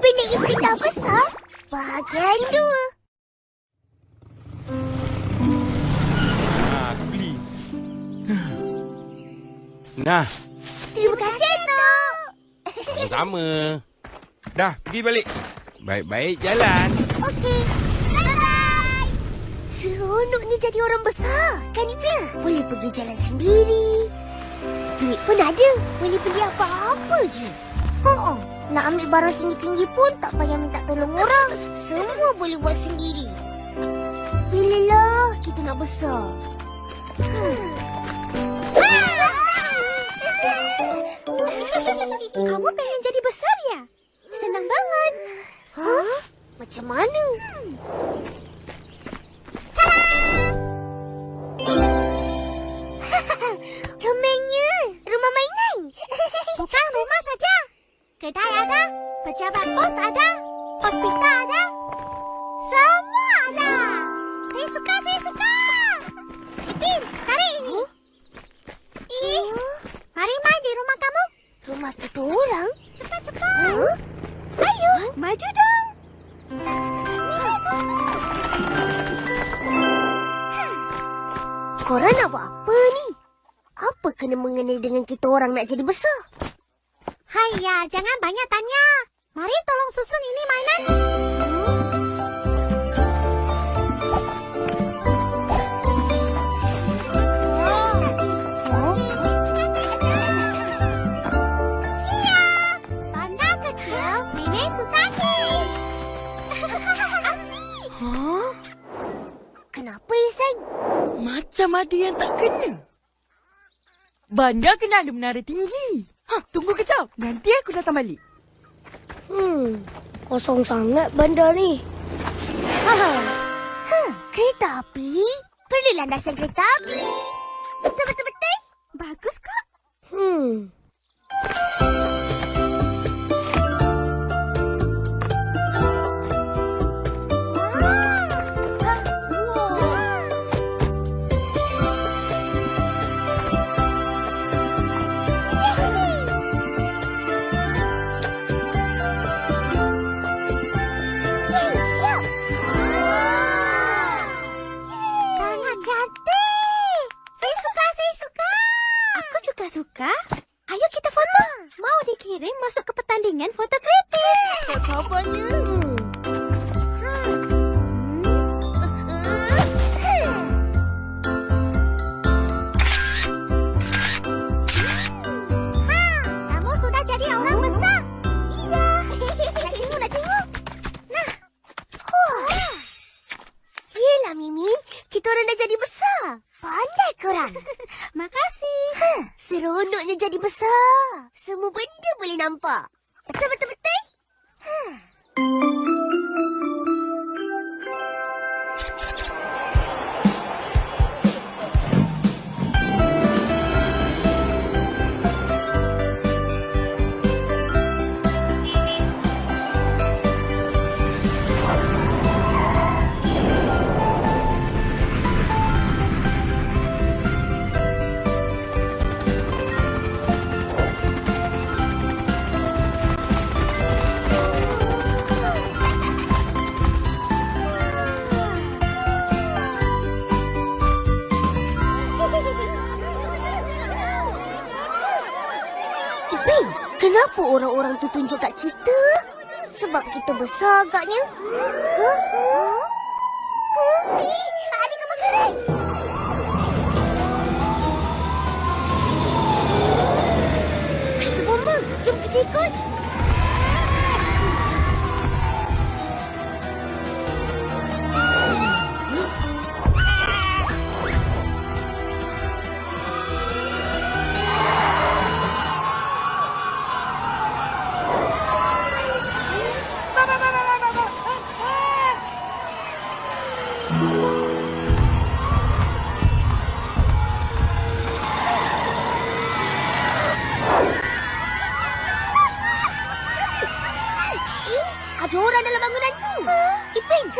Dan Ipin dah besar. Bahagian dua. Ha, aku beli. Nah, Terima kasih, Atuk. sama. Dah, pergi balik. Baik-baik jalan. Okey. Bye-bye. Seronoknya jadi orang besar. Kan, Ipin? Boleh pergi jalan sendiri. Duit pun ada. Boleh beli apa-apa je. Oh, nak ambil barang tinggi-tinggi pun tak payah minta tolong orang. Semua boleh buat sendiri. Bilalah kita nak besar. Kamu pengen jadi besar ya? Senang banget. Hah? Macam mana? Comelnya. Rumah Korang nak buat apa ni? Apa kena mengenai dengan kita orang nak jadi besar? Hayya, jangan banyak tanya. Mari tolong susun ini mainan. Macam ada yang tak kena. Bandar kena ada menara tinggi. Ha, tunggu kejap. Nanti aku datang balik. Hmm, kosong sangat bandar ni. Ha, kereta api? Perlu landasan kereta api. Betul-betul-betul? Bagus kok. Hmm. Dikirim masuk ke pertandingan foto kreatif. Sabarnya. Kamu sudah jadi orang besar. Iya. Nak tengok, nak tengok. Nah. Wah. Yelah, Mimi. Kita orang dah jadi besar. Pandai korang. Makasih. Seronoknya jadi besar. Semua benda boleh nampak. Betul, betul, kenapa orang-orang tu tunjuk kat kita? Sebab kita besar agaknya. Huh? Huh? Huh?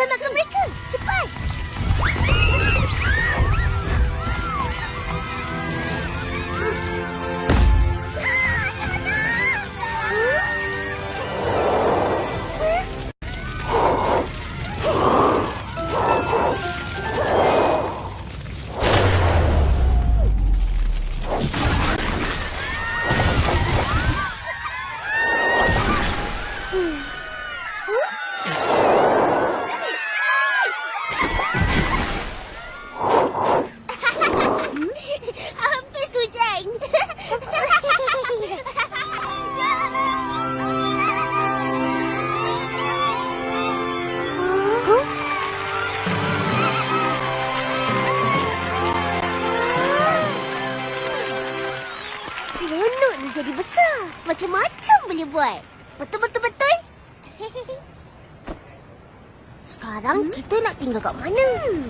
Mereka, makan mereka. Cepat. Huh? Seronok ni jadi besar. Macam-macam boleh buat. Betul-betul-betul? Sekarang hmm? kita nak tinggal kat mana? Hmm.